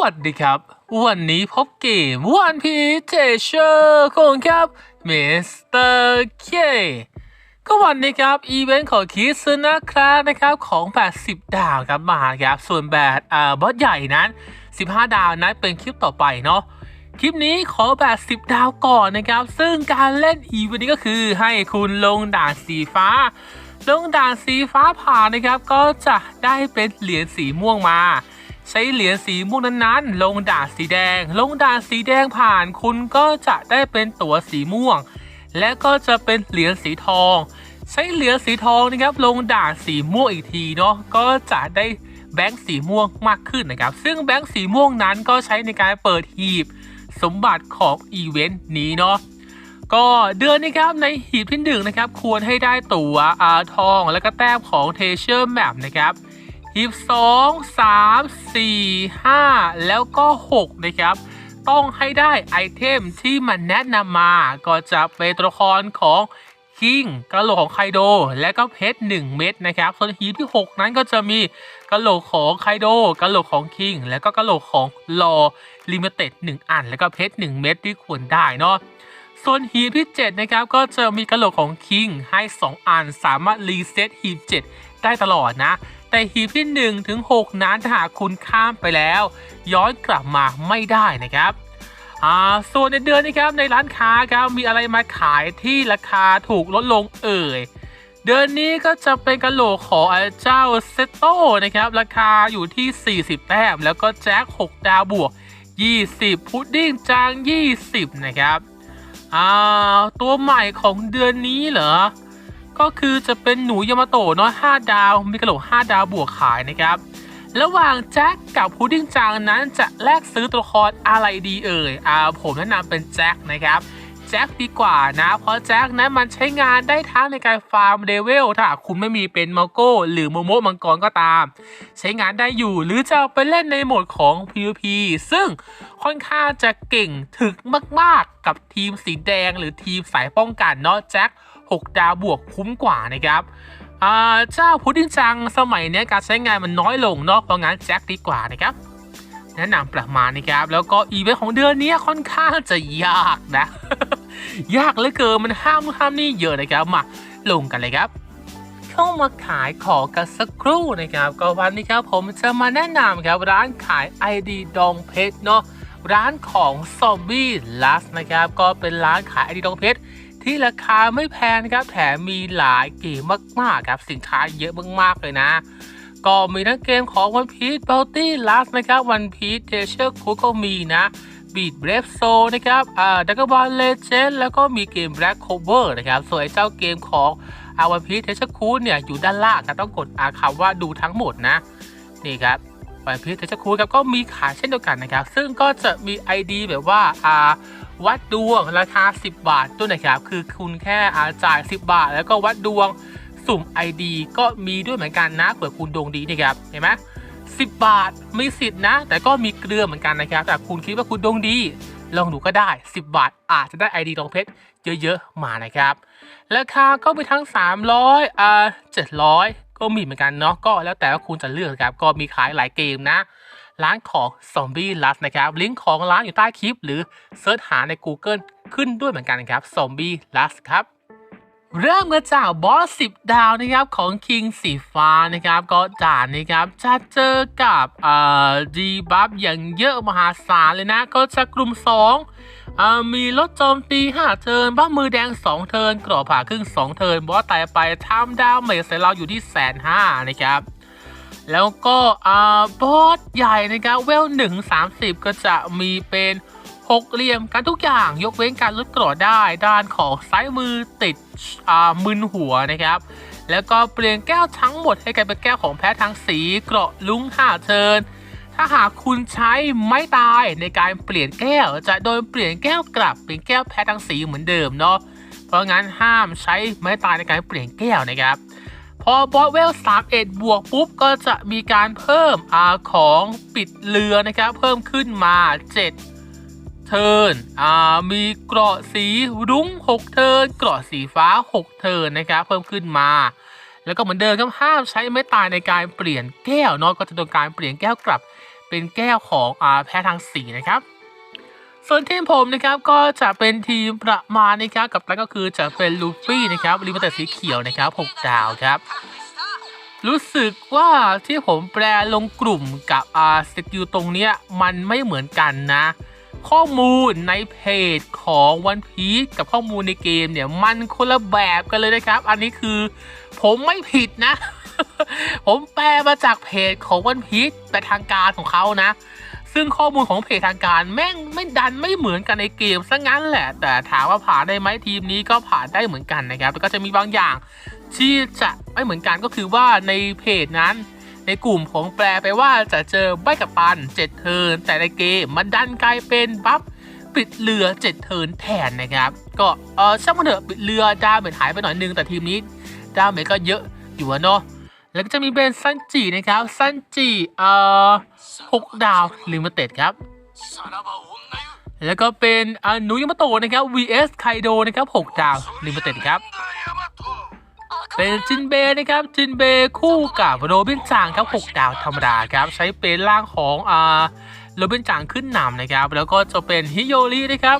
วัสดีครับ วันนี้พบเกมวันพีเทเชอร์ของครับมิสเตอร์เคก็วันนี้ครับ อีเวนต์ของคิสนะครับนะครับของ80ดาวครับมาครับ ส่วนแบบอ่าบอสใหญ่นั้น 15 ดาวนั้นเป็นคลิปต่อไปเนาะคลิปนี้ขอแบบ10 ดาวก่อนนะครับ ซึ่งการเล่นอีเวนต์นี้ก็คือให้คุณลงด่านสีฟ้าลงด่านสีฟ้าผ่านนะครับ ก็จะได้เป็นเหรียญสีม่วงมา ใช้เหรียญสีม่วงนั้นๆ ลงด่านสีแดง ลงด่านสีแดงผ่านคุณก็จะได้เป็นตั๋วสีม่วง และก็จะเป็นเหรียญสีทอง ใช้เหรียญสีทองนะครับ ลงด่านสีม่วงอีกทีเนาะก็จะได้แบงค์สีม่วงมากขึ้นนะครับ ซึ่งแบงค์สีม่วงนั้นก็ใช้ในการเปิดหีบสมบัติของอีเวนต์นี้เนาะก็เดือนนี้ครับในหีบที่หนึ่งนะครับควรให้ได้ตั๋วอาทอง และก็แต้มของเทเชอร์แมปนะครับ หีบ2 3 4 5แล้วก็6นะครับ ต้องให้ได้ไอเทมที่มันแนะนำมาก็จะเป็นตัวละครของคิงกระโหลกของไคโดและก็เพชร1เม็ดนะครับ ส่วนหีบที่ 6 นั้นก็จะมีกระโหลกของไคโดกระโหลกของคิงและก็กระโหลกของลอลิมิเต็ด1อัน แล้วก็เพชร1เม็ดที่ควรได้เนาะส่วนหีบที่ 7 นะครับก็จะมีกระโหลกของคิงให้ 2 อัน สามารถรีเซ็ตหีบ 7 ได้ตลอดนะ แต่หีบที่1ถึง6นั้นถ้าหากคุณข้ามไปแล้ว ย้อนกลับมาไม่ได้นะครับอ่าส่วนในเดือนนี้ครับในร้านค้าครับมีอะไรมาขายที่ราคาถูกลดลงเอ่ย เดือนนี้ก็จะเป็นกระโหลกของเจ้าเซโต้นะครับ ราคาอยู่ที่ 40 แต้ม แล้วก็แจ็ค 6 ดาวบวก 20 พุดดิ้งจาง 20 นะครับอ่าตัวใหม่ของเดือนนี้เหรอ ก็คือจะเป็นหนูยามาโตะเนาะ5ดาว มีกระโหลก5ดาวบวกขายนะครับ ระหว่างแจ็คกับพุดดิ้งจางนั้นจะแลกซื้อตัวละครอะไรดีเอ่ยอ่าผมแนะนำเป็นแจ็คนะครับแจ็คดีกว่านะ เพราะแจ็คนั้นมันใช้งานได้ทั้งในการฟาร์มเลเวลถ้าคุณไม่มีเป็นมาโก้ หรือโมโมะมังกรก็ตาม ใช้งานได้อยู่หรือจะเอาไปเล่นในโหมดของ PVP ซึ่งค่อนข้างจะเก่งถึกมากๆกับทีมสีแดงหรือทีมสายป้องกันเนาะแจ็ค 6 ดาวบวกคุ้มกว่านะครับเจ้าพุดดิ้งจังสมัยนี้การใช้งานมันน้อยลงเนาะเพราะงั้นแจ็คดีกว่านะครับแนะนำประมาณนะครับแล้วก็อีเวนต์ของเดือนนี้ค่อนข้างจะยากนะ ยากเหลือเกินมันห้ามห้ามนี่เยอะนะครับมาลงกันเลยครับ เข้ามาขายของกันสักครู่นะครับ ก็วันนี้ครับผมจะมาแนะนำครับร้านขาย ID ดองเพชรเนาะร้านของซอมบี้ลัสนะครับ ก็เป็นร้านขาย ID ดองเพชร ที่ราคาไม่แพงครับแถมมีหลายเกมมากๆครับสินค้าเยอะมากๆเลยนะ ก็มีทั้งเกมของ One Piece Bounty Last นะครับ One Piece Treasure Cruise ก็มีนะ Beat Brave Soul นะครับอ่า Dragon Ball Legend แล้วก็มีเกม Black Cover นะครับ ส่วนไอ้เจ้าเกมของอา One Piece Treasure Cruise เนี่ย อยู่ด้านล่างนะต้องกดอาคำว่าดูทั้งหมดนะ นี่ครับ One Piece Treasure Cruise ครับก็มีขายเช่นเดียวกันนะครับ ซึ่งก็จะมี ID แบบว่าอ่าวัดดวงราคา 10 บาทด้วยนะครับ คือคุณแค่อาจ่าย 10 บาท แล้วก็วัดดวงสุ่ม ID ก็มีด้วยเหมือนกันนะเผื่อคุณดวงดีนะครับเห็นไหม10บาทมีสิทธิ์นะ แต่ก็มีเกลือเหมือนกันนะครับแต่คุณคิดว่าคุณดวงดี ลองดูก็ได้ 10 บาทอาจจะได้ ID ทองเพชรเยอะ ๆ มานะครับ ราคาก็มีทั้ง 300อ่า700 ก็มีเหมือนกันเนาะก็แล้วแต่ว่าคุณจะเลือกครับก็มีขายหลายเกมนะ ร้านของ Zombie Lust นะครับลิงก์ของร้านอยู่ใต้คลิป หรือเซิร์ชหาใน Google ขึ้นด้วยเหมือนกันนะครับ Zombie Lust ครับเริ่มกันจากบอส 10 ดาวนะครับของ King สีฟ้านะครับ ก็ด่านนะครับจะเจอกับเอ่อดีบัฟอย่างเยอะมหาศาลเลยนะ ก็จะกลุ่ม2อ่า มีลดโจมตี 5 เทิร์นบ้ามือแดง 2 เทิร์นกรอบผ่าครึ่ง 2 เทิร์นบอสตายไปทำดาวเมจใส่เราอยู่ที่แสนห้านะครับ แล้วก็บอสใหญ่นะครับเวล1 30 ก็จะมีเป็นหกเหลี่ยมกันทุกอย่างยกเว้นการลดกรอดได้ด้านของซ้ายมือติดมึนหัวนะครับ แล้วก็เปลี่ยนแก้วทั้งหมดให้กลายเป็นแก้วของแพ้ทั้งสีเกราะลุ้งห้าเทิน ถ้าหากคุณใช้ไม้ตายในการเปลี่ยนแก้ว จะโดนเปลี่ยนแก้วกลับเป็นแก้วแพ้ทั้งสีเหมือนเดิมเนาะเพราะงั้นห้ามใช้ไม้ตายในการเปลี่ยนแก้วนะครับ พอบอสเวล31บวกปุ๊บก็จะมีการเพิ่มอาของปิดเรือนะครับ เพิ่มขึ้นมา7เทิร์นมีเกราะสีรุ้ง6เทิร์นเกราะสีฟ้า6เทิร์นนะครับ เพิ่มขึ้นมาแล้วก็เหมือนเดิมครับห้ามใช้ไม้ตายในการเปลี่ยนแก้วเนาะก็จะโดนการเปลี่ยนแก้วกลับ เป็นแก้วของอาแพ้ทางสีนะครับ ส่วนทีมผมนะครับก็จะเป็นทีมประมาณนะครับกับนั้นก็คือจะเป็นลูฟี่นะครับริมแต่สีเขียวนะครับ6ดาวครับรู้สึกว่าที่ผมแปลลงกลุ่มกับอาสกิลตรงเนี้ยมันไม่เหมือนกันนะ ข้อมูลในเพจของวันพีซกับข้อมูลในเกมเนี่ย มันคนละแบบกันเลยนะครับ อันนี้คือผมไม่ผิดนะ ผมแปลมาจากเพจของวันพีซแต่ทางการของเขานะ ซึ่งข้อมูลของเพจทางการแม่งไม่ดันไม่เหมือนกันในเกมซะงั้นแหละ แต่ถามว่าผ่านได้ไหมทีมนี้ก็ผ่านได้เหมือนกันนะครับแต่ก็จะมีบางอย่างที่จะไม่เหมือนกันก็คือว่าในเพจนั้น ในกลุ่มผมแปลไปว่าจะเจอใบกับปัน7เทินแต่ในเกมมันดันกลายเป็นบัฟปิดเรือ7เทินแทนนะครับ ก็เออช่างมันเถอะปิดเรือดาเมจหายไปหน่อยนึงแต่ทีมนี้ดาเมจก็เยอะอยู่เนาะ แล้วก็จะมีเบนซันจินะครับ ซันจิเอ่อ6ดาวลิมิเต็ดครับ แล้วก็เป็นอนุยมาโตะนะครับ vs ไคโดนะครับ6ดาวลิมิเต็ดครับ เป็นจินเบนะครับ จินเบคู่กับโรบินจางครับ6ดาวธรรมดาครับ ใช้เป็นร่างของอ่าโรบินจางขึ้นนำนะครับ แล้วก็จะเป็นฮิโยรินะครับ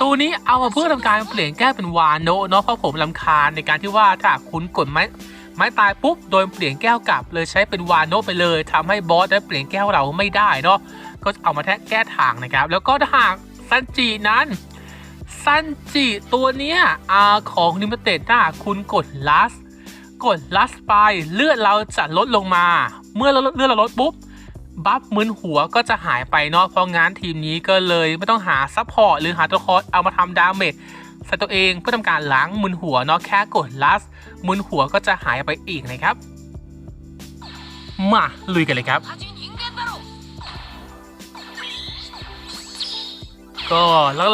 ตัวนี้เอามาเพื่อทำการเปลี่ยนแก้เป็นวานโนเนาะเพราะผมลำคาญในการที่ว่าถ้าคุณกดไม้ ไม้ตายปุ๊บโดนเปลี่ยนแก้วกลับ เลยใช้เป็นวานโนไปเลยทำให้บอสได้เปลี่ยนแก้วเราไม่ได้เนาะก็เอามาแทะแก้ทางนะครับ แล้วก็ถ้าหากซันจินั้นซันจิตัวเนี้ยอาของลิมิเต็ดถ้าหาคุณกดลัสกดลัสไปเลือดเราจะลดลงมา เมื่อเลือดเราลดปุ๊บบัฟมึนหัวก็จะหายไปเนาะเพราะงั้นทีมนี้ก็เลยไม่ต้องหาซัพพอร์ตหรือหาตัวละครเอามาทำดาเมจ ใส่ตัวเองเพื่อทำการล้างมึนหัวเนาะแค่กดลัสมึนหัวก็จะหายไปอีกนะครับ มาลุยกันเลยครับ ก็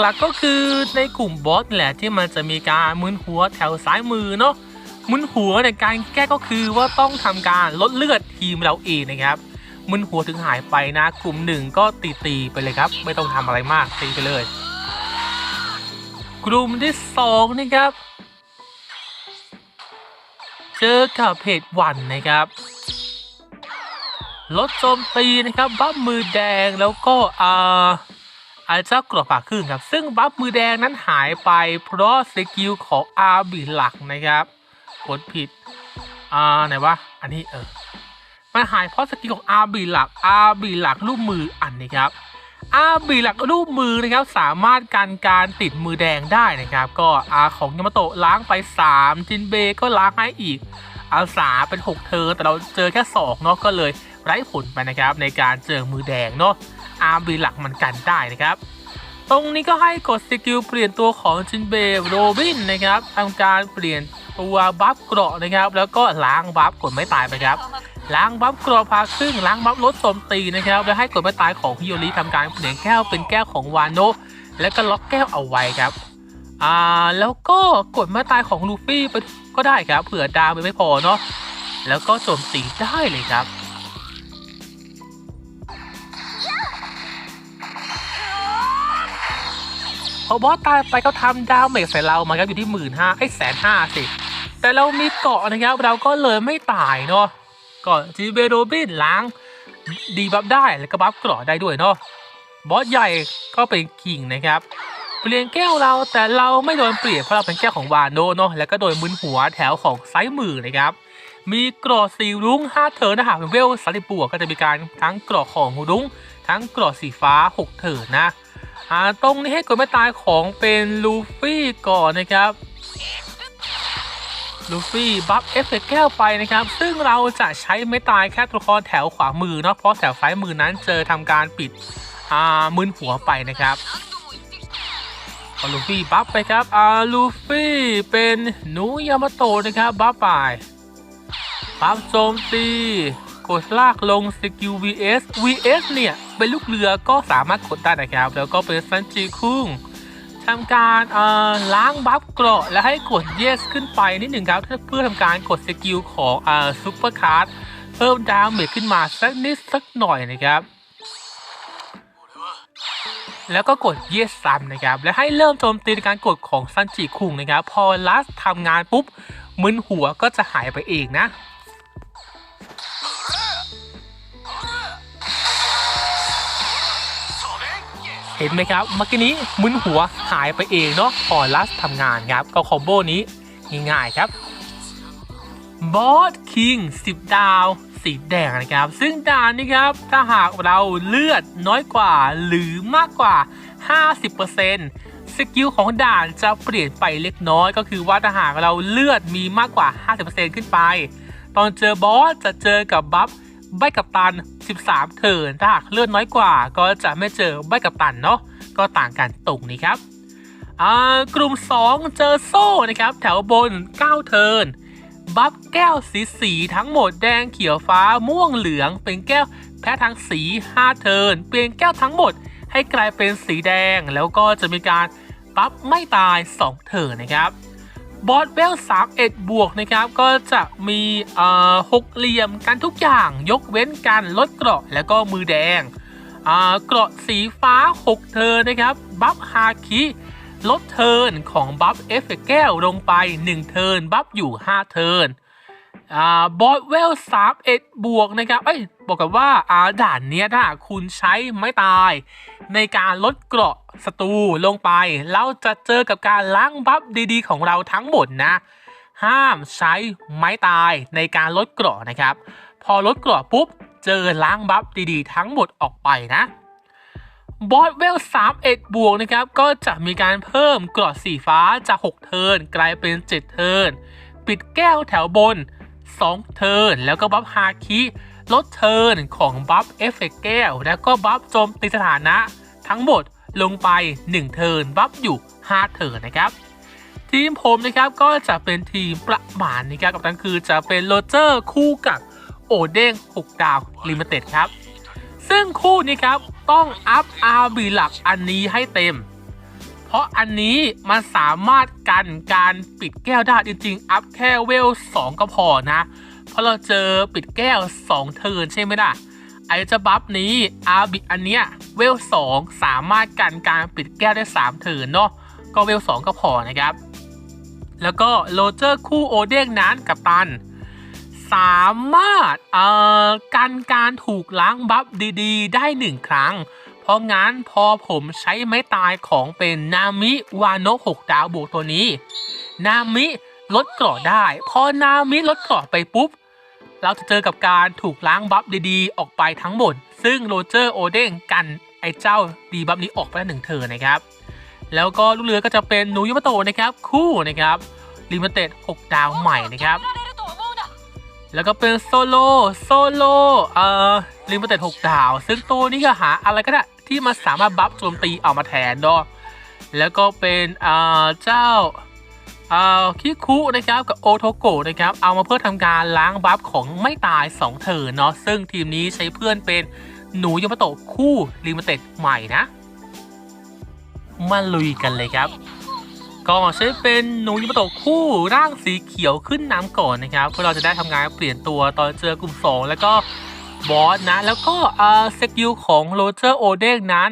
หลักๆก็คือในกลุ่มบอสแหละที่มันจะมีการมึนหัวแถวซ้ายมือเนาะมึนหัวในการแก้ก็คือว่าต้องทำการลดเลือดทีมเราเองนะครับมึนหัวถึงหายไปนะ กลุ่มหนึ่งก็ตีตีๆไปเลยครับ ไม่ต้องทำอะไรมากตีไปเลย กลุ่มที่สองนะครับ เจอกับเพจวันนะครับลดโจมตีนะครับบัฟมือแดงแล้วก็อ่าอาเจ้ากรอบปากครึ่งครับ ซึ่งบัฟมือแดงนั้นหายไป เพราะสกิลของอาบีหลักนะครับกดผิดอ่าไหนวะอันนี้เออมันหายเพราะสกิลของอาบีหลักอาบีหลักรูปมืออันนี้ครับ อาบีหลักรูปมือนะครับสามารถการการติดมือแดงได้นะครับ ก็อาของยามาโตะล้างไป 3 จินเบก็ล้างให้อีกอาสาเป็น 6 เธอ แต่เราเจอแค่2เนาะก็เลยไร้ผลไปนะครับ ในการเจอมือแดงเนาะอาร์บีหลักมันกันได้นะครับ ตรงนี้ก็ให้กดสกิลเปลี่ยนตัวของจินเบโรบินนะครับทำการเปลี่ยนตัวบัฟเกราะนะครับ แล้วก็ล้างบัฟกดไม่ตายไปครับ ล้างบัฟกราพาครึ่งล้างบัฟลดโจมตีนะครับแล้วให้กดไม่ตายของฮิโยริทำการเปลี่ยนแก้วเป็นแก้วของวานโนแล้วก็ล็อกแก้วเอาไว้ครับอ่าแล้วก็กดไม่ตายของลูฟี่ไปก็ได้ครับเผื่อดาวไปไม่พอเนาะแล้วก็โจมตีได้เลยครับ พอบอสตายไปก็ทำดาวเมจใส่เรามาครับอยู่ที่หมื่นห้าไอ้แสนห้าสิแต่เรามีเกาะนะครับเราก็เลยไม่ตายเนาะ ก็จีเบโรบินล้างดีบัฟได้แล้วก็บัฟกราะได้ด้วยเนาะบอสใหญ่ก็เป็นคิงนะครับเปลี่ยนแก้วเราแต่เราไม่โดนเปลี่ยนเพราะเราเป็นแก้วของวานโนเนาะแล้วก็โดนมึนหัวแถวของซ้ายมือนะครับมีกราะสีรุ้ง5เทินนะหากเป็นเวลสลิปัวก็จะมีการทั้งกราะของรุ้งทั้งกราะสีฟ้า 6เทินนะอ่าตรงนี้ให้กดไม่ตายของเป็นลูฟี่ก่อนนะครับ ลูฟี่บัฟเอฟเฟกแก้วไปนะครับ ซึ่งเราจะใช้ไม่ตายแค่ตัวละครแถวขวามือเนาะเพราะแถวซ้ายมือนั้นเจอทำการปิดอ่ามึนหัวไปนะครับลูฟี่บัฟไปครับอ่าลูฟี่เป็นหนูยามาโตะนะครับบัฟไปบัฟโจมตีกดลากลงสกิล vs vs เนี่ย เป็นลูกเรือก็สามารถกดได้นะครับ แล้วก็เป็นซันจิคุง ทำการล้างบัฟเกราะและให้กด yes ขึ้นไปนิดหนึ่งครับ เพื่อทำการกดสกิลของซุปเปอร์คาร์ดเพิ่มดาเมจขึ้นมาสักนิดสักหน่อยนะครับ แล้วก็กด yes ซ้ำนะครับ และให้เริ่มโจมตีในการกดของซันจิคุงนะครับ พอลัสทำงานปุ๊บมึนหัวก็จะหายไปเองนะ เห็นไหมครับเมื่อกี้นี้มึนหัวหายไปเองเนาะพอลัสทำงานครับก็คอมโบนี้ง่ายๆครับบอสคิง10 ดาวสีแดงนะครับ ซึ่งด่านนี้ครับ ถ้าหากเราเลือดน้อยกว่าหรือมากกว่า 50%สกิลของด่านจะเปลี่ยนไปเล็กน้อย ก็คือว่าถ้าหากเราเลือดมีมากกว่า 50%ขึ้นไป ตอนเจอบอสจะเจอกับบัฟ ใบกับตัน 13 เทิร์นถ้าหากเลือดน้อยกว่า ก็จะไม่เจอใบกับตันเนาะก็ต่างกันตรงนี้ครับกลุ่ม 2 เจอโซ่นะครับ แถวบน 9 เทิร์นบัฟแก้วสีสีทั้งหมดแดงเขียวฟ้าม่วงเหลืองเป็นแก้วแพ้ทางสี 5 เทิร์นเปลี่ยนแก้วทั้งหมดให้กลายเป็นสีแดง แล้วก็จะมีการบัฟไม่ตาย 2 เทิร์นนะครับ บอสเวล31 บวกนะครับ ก็จะมีเอ่อหกเหลี่ยมกันทุกอย่างยกเว้นการลดเกราะแล้วก็มือแดงอ่าเกราะสีฟ้า 6เทิร์นนะครับ บัฟฮาคิลดเทิร์นของบัฟเอฟเฟกแก้วลงไป 1 เทิร์นบัฟอยู่ 5 เทิร์นอ่าบอสเวล31 บวกนะครับ เอ้ย บอกกันว่าด่านเนี้ยถ้าคุณใช้ไม้ตายในการลดเกราะ ศัตรูลงไป เราจะเจอกับการล้างบัฟดีๆ ของเราทั้งหมดนะ ห้ามใช้ไม้ตายในการลดเกราะนะครับ พอลดเกราะปุ๊บ เจอล้างบัฟดีๆ ทั้งหมดออกไปนะบอสเวล31 บวกนะครับ ก็จะมีการเพิ่มเกราะสีฟ้าจาก 6 เทินกลายเป็น 7 เทินปิดแก้วแถวบน 2 เทินแล้วก็บัฟฮาคิ ลดเทินของบัฟเอฟเฟกต์แก้ว แล้วก็บัฟโจมตีสถานะทั้งหมด ลงไป 1 เทิร์นบัฟอยู่ 5 เทิร์นนะครับ ทีมผมนะครับก็จะเป็นทีมประมาณนี้ครับกับนั้นคือจะเป็นโรเจอร์คู่กับโอเด้ง6ดาวลิมิเต็ดครับ ซึ่งคู่นี้ครับต้องอัพอาร์บีหลักอันนี้ให้เต็ม เพราะอันนี้มันสามารถกันการปิดแก้วได้จริงๆ อัพแค่เวล 2 ก็พอนะ เพราะเราเจอปิดแก้ว 2 เทิร์นใช่ไหมล่ะ ไอเจะบัฟนี้อาร์บิอันเนี้ยเวล2สามารถกันการปิดแก้วได้3เทิร์นเนาะก็เวล2ก็พอนะครับ แล้วก็โรเจอร์คู่โอเด้งนั้นกับตัน สามารถเอ่อกันการถูกล้างบัฟดีๆ ได้หนึ่งครั้ง เพราะงั้นพอผมใช้ไม้ตายของเป็นนามิวานโนะ6ดาวบวกตัวนี้ นามิลดกราะได้ พอนามิลดกราะไปปุ๊บ เราจะเจอกับการถูกล้างบัฟดีๆ ออกไปทั้งหมด ซึ่งโรเจอร์โอเด้งกันไอ้เจ้าดีบัฟนี้ออกไปได้หนึ่งเธอนะครับ แล้วก็ลูกเรือก็จะเป็นนูยามาโตนะครับ คู่นะครับลิมิเต็ด6ดาวใหม่นะครับแล้วก็เป็นโซโลโซโลเอ่อลิมิเต็ด6ดาว ซึ่งตัวนี้ก็หาอะไรก็ได้ที่มาสามารถบัฟโจมตีเอามาแทนเนาะแล้วก็เป็นเอ่อเจ้า คิคุนะครับกับโอโทโกะนะครับเอามาเพื่อทำการล้างบัฟของไม่ตาย 2เถินเนาะซึ่งทีมนี้ใช้เพื่อนเป็นหนูยมโตะคู่ลิมิเต็ดใหม่นะ มาลุยกันเลยครับ ก็ใช้เป็นหนูยมโตะคู่ร่างสีเขียวขึ้นน้ำก่อนนะครับเพื่อเราจะได้ทำงานเปลี่ยนตัวตอนเจอกลุ่ม 2 แล้วก็บอสนะ แล้วก็เอ่อสกิลของโรเจอร์โอเด้งนั้น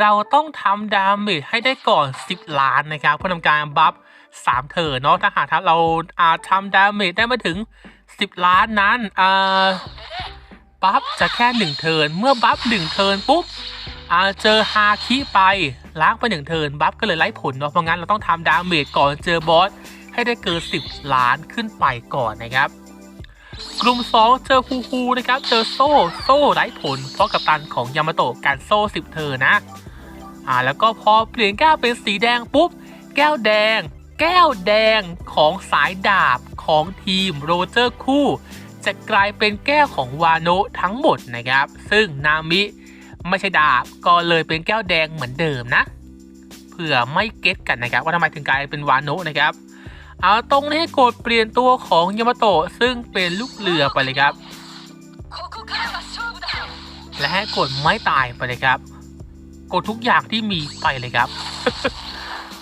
เราต้องทำดาเมจให้ได้ก่อน 10 ล้านนะครับเพื่อทำการบัฟ 3เทิร์นเนาะถ้าหากเราอาจทำดาเมจได้มาถึง 10 ล้านนั้นอ่อบัฟจะแค่ 1 เทินเมื่อบัฟ1เทินปุ๊บอาเจอฮาคิไปล้างไปหนึ่งเทินบัฟก็เลยไล่ผลเนาะเพราะงั้นเราต้องทำดาเมจก่อนเจอบอสให้ได้เกิน 10 ล้านขึ้นไปก่อนนะครับ กลุ่ม 2 เจอฮูฮูนะครับ เจอโซ่โซ่ไร้ผล เพราะกัปตันของยามาโตะการโซ่ 10 เทินนะอ่าแล้วก็พอเปลี่ยนแก้วเป็นสีแดงปุ๊บ แก้วแดง แก้วแดงของสายดาบของทีมโรเจอร์คู่ จะกลายเป็นแก้วของวาโนทั้งหมดนะครับ ซึ่งนามิไม่ใช่ดาบก็เลยเป็นแก้วแดงเหมือนเดิมนะเผื่อไม่เก็ตกันนะครับ ว่าทำไมถึงกลายเป็นวาโนนะครับเอาตรงนี้กดเปลี่ยนตัวของยามาโตะซึ่งเป็นลูกเรือไปเลยครับ และให้กดไม้ตายไปเลยครับ กดทุกอย่างที่มีไปเลยครับ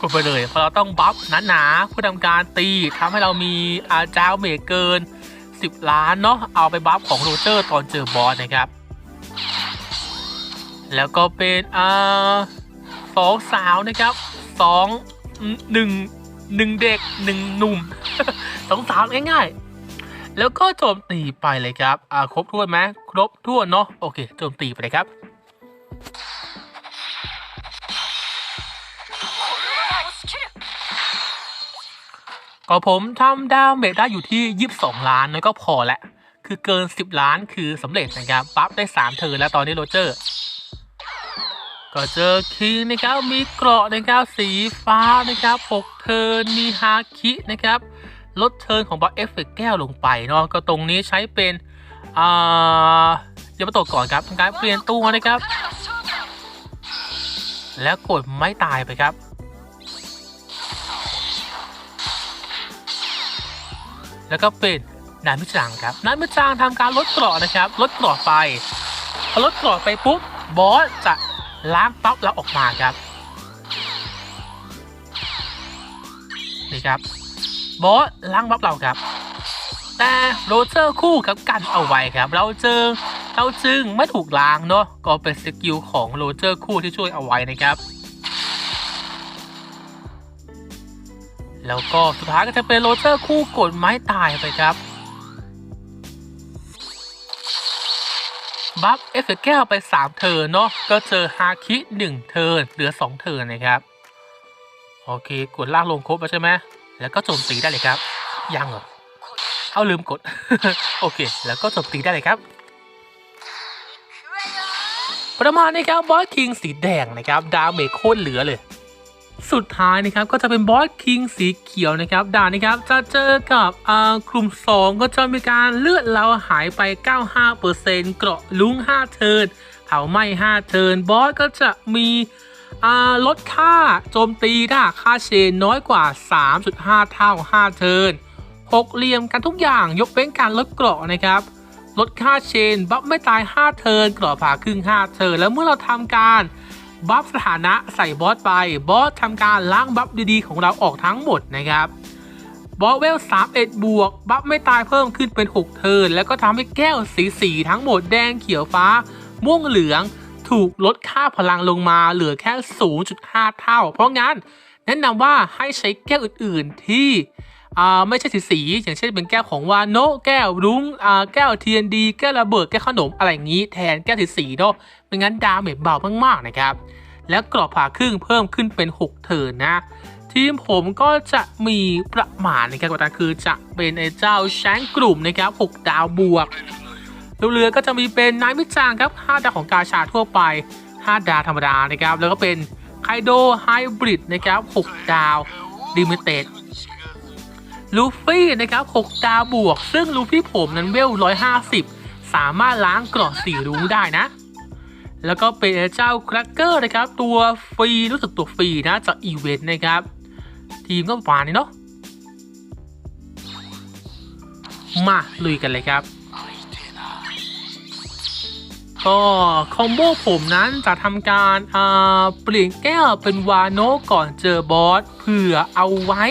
กดไปเลย เพราะเราต้องบัฟหนาๆเพื่อทำการตีทำให้เรามีอาจาวเมเกิน 10 ล้านเนาะเอาไปบัฟของโรเจอร์ตอนเจอบอสนะครับ แล้วก็เป็นอ่าสองสาวนะครับสองหนึ่งหนึ่งเด็กหนึ่งหนุ่มสองสาวง่ายๆ แล้วก็โจมตีไปเลยครับอ่าครบถ้วนไหมครบถ้วนเนาะโอเคโจมตีไปเลยครับ ก็ผมทำดาเมจได้อยู่ที่ 22 ล้านนั่นก็พอแหละ คือเกิน 10 ล้านคือสำเร็จนะครับปั๊บได้ 3 เทิร์นแล้วตอนนี้โรเจอร์ ก็เจอคิงนะครับมีเกราะนะครับสีฟ้านะครับ6เทิร์นมีฮาคินะครับลดเทิร์นของบอสเอฟเฟกแก้วลงไปเนาะก็ตรงนี้ใช้เป็นอ่ายวมาตกก่อนครับทำการเปลี่ยนตัวนะครับ แล้วกดไม่ตายไปครับ แล้วก็เป็นนายมิจางครับนายมิจางทำการลดกราะนะครับลดกราะไปพอลดกราะไปปุ๊บบอสจะล้างปั๊บแล้วออกมาครับนี่ครับบอสล้างปั๊บเราครับ แต่โรเจอร์คู่กับกันเอาไว้ครับ เราเจอเราจึงไม่ถูกล้างเนาะก็เป็นสกิลของโรเจอร์คู่ที่ช่วยเอาไว้นะครับ แล้วก็สุดท้ายก็จะเป็นโรเจอร์คู่กดไม้ตายไปครับบัฟเอฟเฟกแก้วไป 3 เทิร์นเนาะก็เจอฮาคิ 1 เทิร์นเหลือ 2 เทิร์นนะครับ โอเค กดลากลงครบแล้วใช่ไหมแล้วก็โจมตีได้เลยครับ ยังเหรอ เอาลืมกด โอเค แล้วก็โจมตีได้เลยครับ ประมาณนี้ครับบอสคิงสีแดงนะครับ ดาเมจโคตรเหลือเลย สุดท้ายนะครับก็จะเป็นบอสคิงสีเขียวนะครับด่านนะครับจะเจอกับกลุ่ม 2 ก็จะมีการเลือดเราหายไป 95%เกราะลุ้ง 5 เทิร์นเผาไหม้ 5 เทิร์นบอสก็จะมีลดค่าโจมตีถ้าค่าเชนน้อยกว่า 3.5 เท่า 5 เทิร์นหกเหลี่ยมกันทุกอย่างยกเว้นการลดเกราะนะครับลดค่าเชนบัฟไม่ตาย 5 เทิร์นเกราะผ่าครึ่ง 5 เทิร์นแล้วเมื่อเราทำการ บัฟสถานะใส่บอสไป บอสทำการล้างบัฟดีๆของเราออกทั้งหมดนะครับ บอสเวล3 1 บวก บัฟไม่ตายเพิ่มขึ้นเป็น 6 เทิร์น แล้วก็ทำให้แก้วสีสีทั้งหมดแดงเขียวฟ้า ม่วงเหลือง ถูกลดค่าพลังลงมาเหลือแค่ 0.5 เท่า เพราะงั้นแนะนำว่าให้ใช้แก้วอื่นๆที่อ่าไม่ใช่สีสีอย่างเช่นเป็นแก้วของวานโนแก้วรุ้งอ่าแก้ว TND แก้วระเบิดแก้วขนมอะไรอย่างนี้ แทนแก้วสีสีเนาะ ไม่งั้นดาเมจเบามากๆนะครับ และกรอบผ่าครึ่งเพิ่มขึ้นเป็น 6 เทิร์นนะทีมผมก็จะมีประมาณนะครับกัปตันคือจะเป็นไอ้เจ้าแชงกลุ่มนะครับ6ดาวบวกเรือก็จะมีเป็นนายมิจางครับ5ดาวของกาชาทั่วไป 5 ดาวธรรมดานะครับ แล้วก็เป็นไคโดไฮบริดนะครับ6ดาวลิมิเต็ดลูฟี่นะครับ6ดาวบวก ซึ่งลูฟี่ผมนั้นเวล 150 สามารถล้างกรอบสีรุ้งได้นะ แล้วก็เป็นเจ้าแครกเกอร์นะครับ ตัวฟรีรู้สึกตัวฟรีนะจากอีเวนต์นะครับ ทีมก็ประมาณนี้เนาะมาลุยกันเลยครับ ก็คอมโบผมนั้นจะทำการเปลี่ยนแก้วเป็นวาโนก่อนเจอบอสเผื่อเอาไว้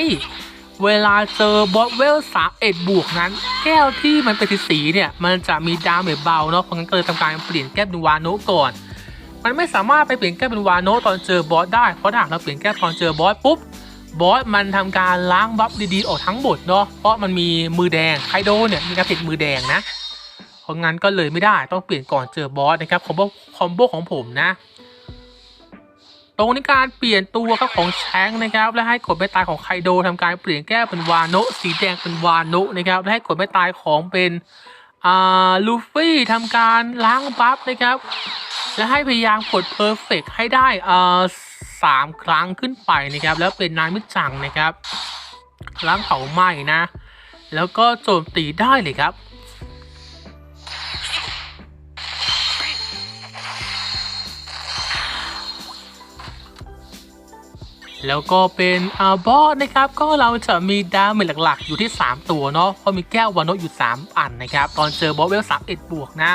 เวลาเจอบอสเวล3 1บวกนั้น แก้วที่มันเป็นสีเนี่ย มันจะมีดาเมจเบาเนาะเพราะงั้นก็เลยทำการเปลี่ยนแก้วเป็นวาโนก่อน มันไม่สามารถไปเปลี่ยนแก้วเป็นวาโนตอนเจอบอสได้เพราะถ้าเราเปลี่ยนแก้วตอนเจอบอสปุ๊บบอสมันทำการล้างบัฟดีๆออกทั้งหมดเนาะเพราะมันมีมือแดงไคโดเนี่ยมีการติดมือแดงนะเพราะงั้นก็เลยไม่ได้ต้องเปลี่ยนก่อนเจอบอสนะครับคอมโบคอมโบของผมนะ ตรงนี้การเปลี่ยนตัวครับของแชงนะครับ และให้กดไม่ตายของไคโดทำการเปลี่ยนแก้วเป็นวาโนะสีแดงเป็นวาโนะนะครับและให้กดไม่ตายของเป็นอ่าลูฟี่ทำการล้างบัฟนะครับ และให้พยายามกดเพอร์เฟกให้ได้อ่าสามครั้งขึ้นไปนะครับ แล้วเป็นนายมิจจังนะครับล้างเผาไหม้นะ แล้วก็โจมตีได้เลยครับ แล้วก็เป็นอาบอสนะครับ ก็เราจะมีดาเมจหลักๆ อยู่ที่ 3 ตัวเนาะเพราะมีแก้ววานโนอยู่ 3 อันนะครับ ตอนเจอบอสเวล3 1บวกนะ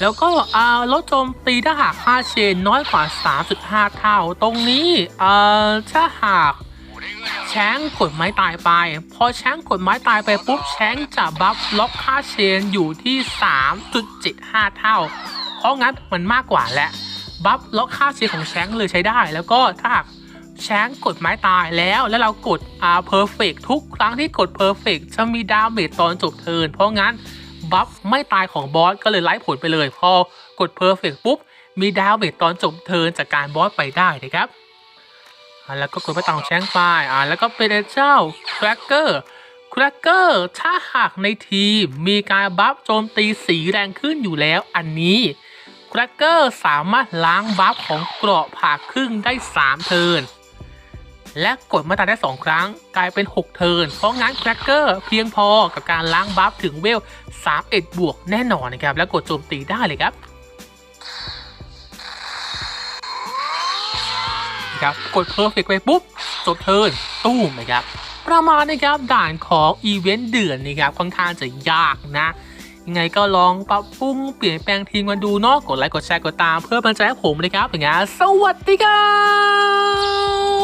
แล้วก็อ่าลดโจมตีถ้าหากค่าเชนน้อยกว่า 3.5 เท่า ตรงนี้อ่าถ้าหากแชงกดไม้ตายไป พอแชงกดไม้ตายไปปุ๊บแชงจะบัฟล็อกค่าเชนอยู่ที่ 3.75 เท่า เพราะงั้นมันมากกว่าแหละ บัฟล็อกค่าเชนของแชงเลยใช้ได้ แล้วก็ถ้าหากแชงกดไม้ตายแล้ว แล้วเรากดอ่าเพอร์เฟกทุกครั้งที่กดเพอร์เฟกจะมีดาเมจตอนจบเทิร์นเพราะงั้นบัฟไม่ตายของบอสก็เลยไล่ผลไปเลย พอกดเพอร์เฟกปุ๊บ มีดาวเมจตอนจบเทิร์นจากการบอสไปได้นะครับแล้วก็กดไปต่างแชงไปอ่าแล้วก็เป็นเจ้าแครกเกอร์ครกเกอร์ถ้าหากในทีมมีการบัฟโจมตีสีแรงขึ้นอยู่แล้วอันนี้ แครกเกอร์สามารถล้างบัฟของเกราะผ่าครึ่งได้ 3 เทิร์น และกดมาตราได้ 2 ครั้งกลายเป็น 6 เทิร์น เพราะงั้นแครกเกอร์เพียงพอกับการล้างบัฟถึงเวล 31 บวกแน่นอนนะครับ และกดโจมตีได้เลยครับนะครับกด perfect ไปปุ๊บจบเทิร์นตู้มนะครับ ประมาณนะครับด่านของอีเวนต์เดือนนะครับค่อนข้างจะยากนะ ยังไงก็ลองปรับปรุงเปลี่ยนแปลงทีมกันดูเนาะกดไลค์กดแชร์กดตามเพื่อเป็นใจให้ผมเลยครับอย่างงี้สวัสดีครับ